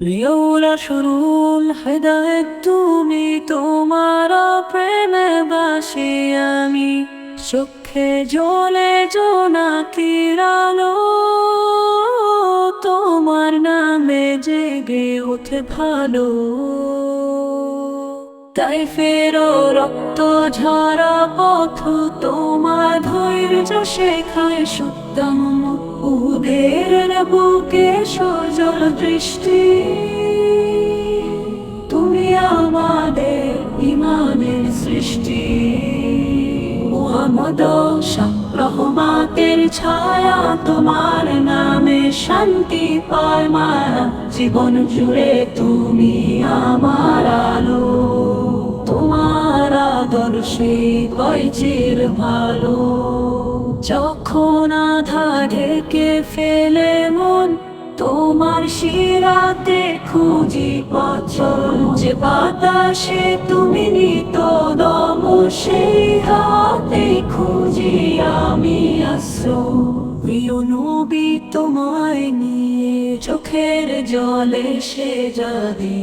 প্রিয়রা শুরুল হেদায়ত তুমি তোমার প্রেমে বাসি আমি। চোখে জলে জোনাকিরালো তোমার নামে জেগে ওঠে ভালো। তাই ফেরো রক্ত ঝরা পথ, তোমার ধৈর্য শেখায় সত্যম উদের বুকে সজল দৃষ্টি। তুমি আমাদের ইমানের সৃষ্টি। রহমাতের ছায়া তোমার নামে শান্তি পায় মায়া। জীবন জুড়ে তুমি আমার আলো। আদর্শে কয়চির ভালো। যখন আধা ঢেকে ফেলে মন, তোমার শিরাতে খুঁজি পচন যে বাতাসে তুমি নিত দম, সেই হাতে খুঁজি আমি আসো প্রিয় নবী, তোমায় নিয়ে চোখের জলে সে যাদি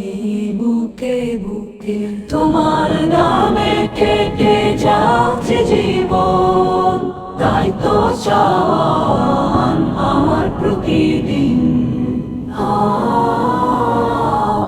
বুকে বুকে। তোমার নামে কেটে যাচ্ছে জীবন তাই তো চাওয়া